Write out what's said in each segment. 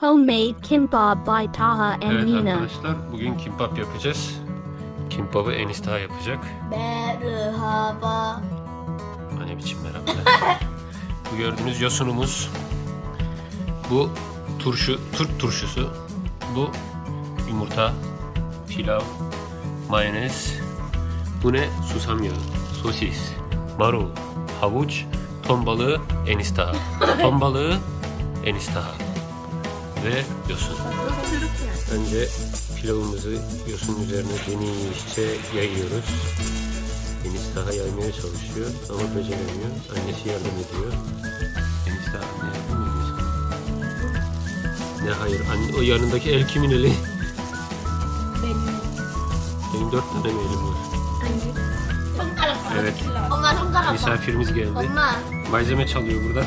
Homemade kimbap by Taha and Evet Nina. arkadaşlar bugün kimbap yapacağız. Kimbabı Enis daha yapacak. Merhaba. Hani biçim merhaba. Bu gördüğünüz yosunumuz. Bu turşu, Türk turşusu. Bu yumurta, pilav, mayonez. Bu ne? Susam yağı, sosis, marul, havuç, ton balığı, enis taha. Ton balığı, enis taha. Ve yosun. Önce pilavımızı yosun üzerine genişçe yayıyoruz. Deniz daha yaymaya çalışıyor ama beceremiyor. Annesi yardım ediyor. Deniz daha anne yardım ediyor. Ne hayır, anne, o yanındaki el kimin eli? Benim. Benim dört tane mi elim var? Evet, Onlar onlar misafirimiz geldi. Onlar. Malzeme çalıyor burada.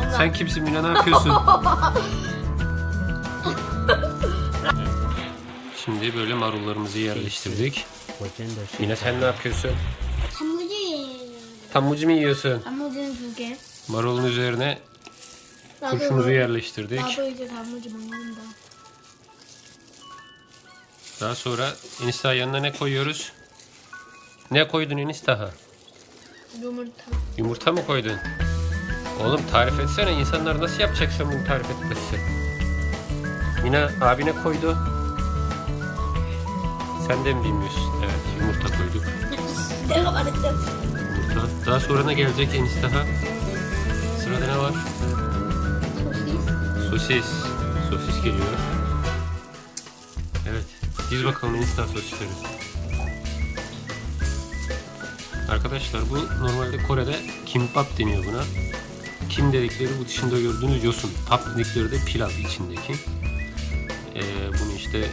Onlar. Sen kimsin Mina, ne yapıyorsun? Şimdi böyle marullarımızı yerleştirdik. Yine sen ne yapıyorsun? Hamucu yiyorum. Tamucu mu yiyorsun? Hamucunu çünkü. Marulun üzerine turşumuzu yerleştirdik. Daha sonra Enista yanına ne koyuyoruz? Ne koydun Enista? Yumurta. Yumurta mı koydun? Oğlum tarif etsene insanlar nasıl yapacaksın bunu tarif etmesi? Yine abine koydu. Sen de mi bilmiyorsun? Evet yumurta koyduk. Size var ettim. Yumurta. Daha sonra ne gelecek Enistaha? Sırada ne var? Sosis. Sosis Sosis geliyor. Evet. Diz bakalım Enistah sosisleri. Arkadaşlar bu normalde Kore'de kimbap deniyor buna. Kim dedikleri bu dışında gördüğünüz yosun. Pap dedikleri de pilav içindeki. Ee, bunu işte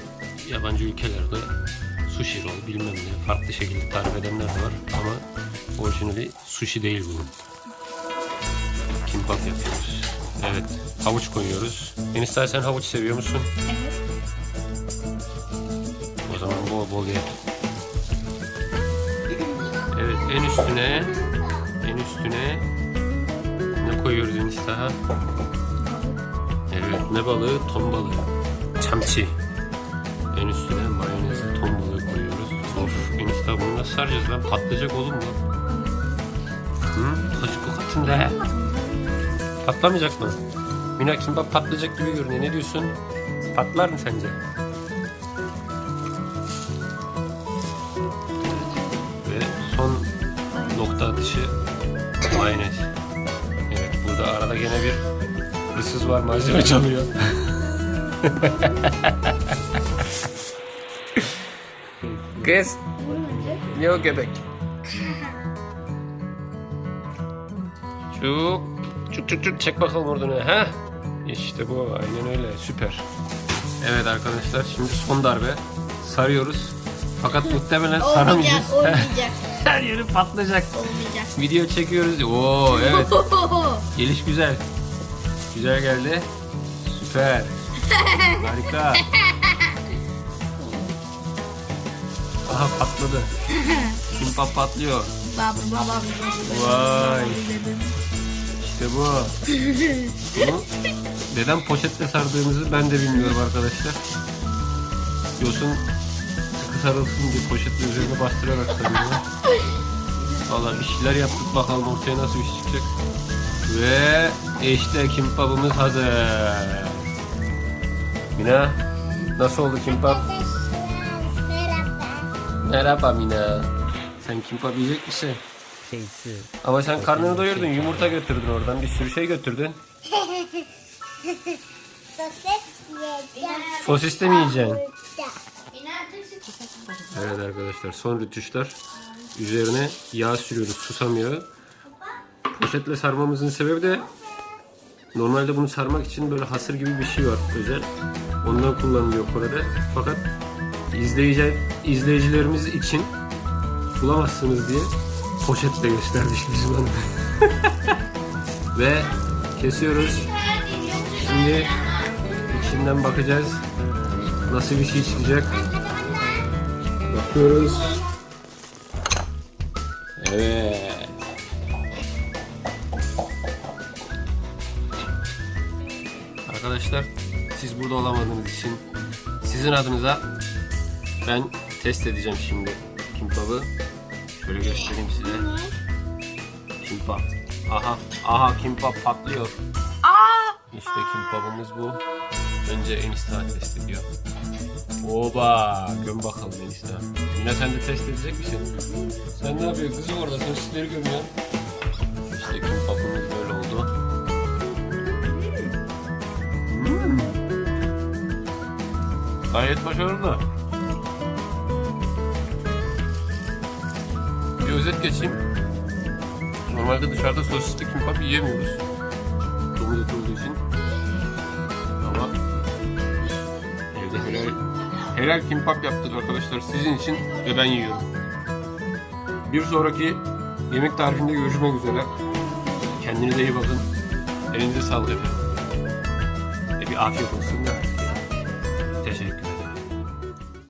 yabancı ülkelerde sushi roll bilmem ne farklı şekilde tarif edenler de var ama orijinali sushi değil bunun. Kimbap yapıyoruz. Evet. Havuç koyuyoruz. Enişte sen havuç seviyor musun? Evet. O zaman bol bol ye. Evet en üstüne en üstüne ne koyuyoruz enişte Evet ne balığı? Ton balığı. Çamçi. En üstüne mayonezli ton balığı koyuyoruz. Of enişte bunu nasıl saracağız lan? Patlayacak oğlum bu. Hı? Kaşık katında. Patlamayacak mı? Mina kimbap patlayacak gibi görünüyor. Ne diyorsun? Patlar mı sence? Ve son nokta atışı mayonez. Evet burada arada gene bir hırsız var malzeme çalıyor. Kız ne o göbek? Çuk çuk çuk çuk çek bakalım oradan ha. İşte bu aynen öyle süper. Evet arkadaşlar şimdi son darbe sarıyoruz. Fakat muhtemelen saramayacağız. Olmayacak, olmayacak, Her yeri patlayacak. olmayacak. Video çekiyoruz. Oo evet. Geliş güzel. Güzel geldi. Süper. Harika. Aha patladı. Kimbap patlıyor. Vay. İşte bu. Bunu neden poşetle sardığımızı ben de bilmiyorum arkadaşlar. Yosun sıkı sarılsın diye poşetle üzerine bastırarak sarıyorlar. Valla bir şeyler yaptık bakalım ortaya nasıl bir şey çıkacak. Ve işte kimbapımız hazır. Mina nasıl oldu kimbap? Merhaba Mina. Sen kimbap yiyecek misin? Şeysi. Ama sen karnını doyurdun, yumurta götürdün oradan, bir sürü şey götürdün. Sosis de mi yiyeceksin? Evet arkadaşlar, son rütuşlar. Üzerine yağ sürüyoruz, susam yağı. Poşetle sarmamızın sebebi de normalde bunu sarmak için böyle hasır gibi bir şey var özel. Ondan kullanılıyor Kore'de. Fakat izleyici, izleyicilerimiz için bulamazsınız diye poşetle gösterdik biz bunu. Ve kesiyoruz. Şimdi içinden bakacağız. Nasıl bir şey çıkacak. Bakıyoruz. Evet. Arkadaşlar siz burada olamadığınız için sizin adınıza ben test edeceğim şimdi kimbabı. Şöyle göstereyim size. Kimbap. Aha, aha kimbap patlıyor. İşte kimbabımız bu. Önce enişte test ediyor. Oba, göm bakalım enişte. Yine sen de test edecek misin? Sen ne yapıyorsun kızım orada? Sosisleri gömüyorsun. İşte kimbapımız böyle oldu. Hmm. Gayet başarılı. Bir özet geçeyim. Normalde dışarıda sosisli kimbap yiyemiyoruz. Domuz eti olduğu için. Ama evde helal, helal kimbap yaptık arkadaşlar sizin için ve ben yiyorum. Bir sonraki yemek tarifinde görüşmek üzere. Kendinize iyi bakın. Elinize sağlık efendim. E bir afiyet olsun.